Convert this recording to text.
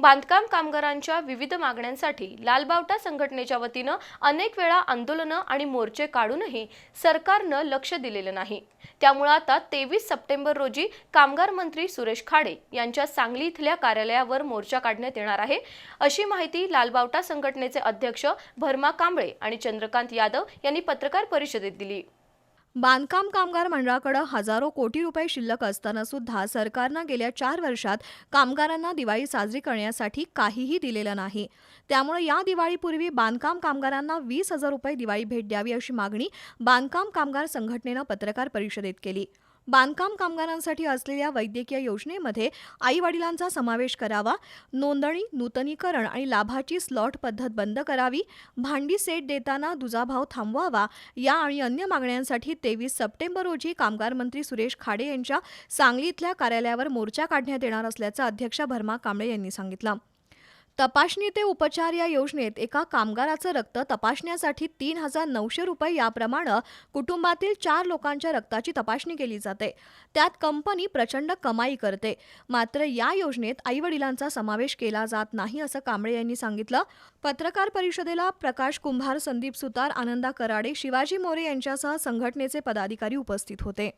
बांधकाम कामगारांच्या विविध मागण्यांसाठी लालबावटा संघटनेच्या वतीनं अनेक वेळा आंदोलनं आणि मोर्चे काढूनही सरकारनं लक्ष दिलेलं नाही. त्यामुळे आता तेवीस सप्टेंबर रोजी कामगार मंत्री सुरेश खाडे यांच्या सांगली इथल्या कार्यालयावर मोर्चा काढण्यात येणार आहे. अशी माहिती लालबावटा संघटनेचे अध्यक्ष भरमा कांबळे आणि चंद्रकांत यादव यांनी पत्रकार परिषदेत दिली. बांधकाम कामगार मंडळाकडे हजारो कोटी रुपये शिल्लक असताना सुद्धा सरकारनं गेल्या चार वर्षात कामगारांना दिवाळी साजरी करण्यासाठी काहीही दिलेलं नाही. त्यामुळे या दिवाळीपूर्वी बांधकाम कामगारांना वीस हजार रुपये दिवाळी भेट द्यावी अशी मागणी बांधकाम कामगार संघटनेनं पत्रकार परिषदेत केली. बांधकाम कामगारांसाठी असलेल्या वैद्यकीय योजनेमध्ये आईवडिलांचा समावेश करावा नोंदणी नूतनीकरण आणि लाभाची स्लॉट पद्धत बंद करावी भांडी सेट देताना दुजाभाव थांबवावा या आणि अन्य मागण्यांसाठी तेवीस सप्टेंबर रोजी कामगार मंत्री सुरेश खाडे यांच्या सांगली इथल्या कार्यालयावर मोर्चा काढण्यात येणार असल्याचं अध्यक्ष भरमा कांबळे यांनी सांगितलं. तपासणी ते उपचार या योजनेत एका कामगाराचं रक्त तपासण्यासाठी तीन हजार नऊशे रुपये याप्रमाणे कुटुंबातील चार लोकांच्या रक्ताची तपासणी केली जाते. त्यात कंपनी प्रचंड कमाई करते. मात्र या योजनेत आईवडिलांचा समावेश केला जात नाही असं कांबळे यांनी सांगितलं. पत्रकार परिषदेला प्रकाश कुंभार संदीप सुतार आनंदा कराडे शिवाजी मोरे यांच्यासह संघटनेचे पदाधिकारी उपस्थित होते.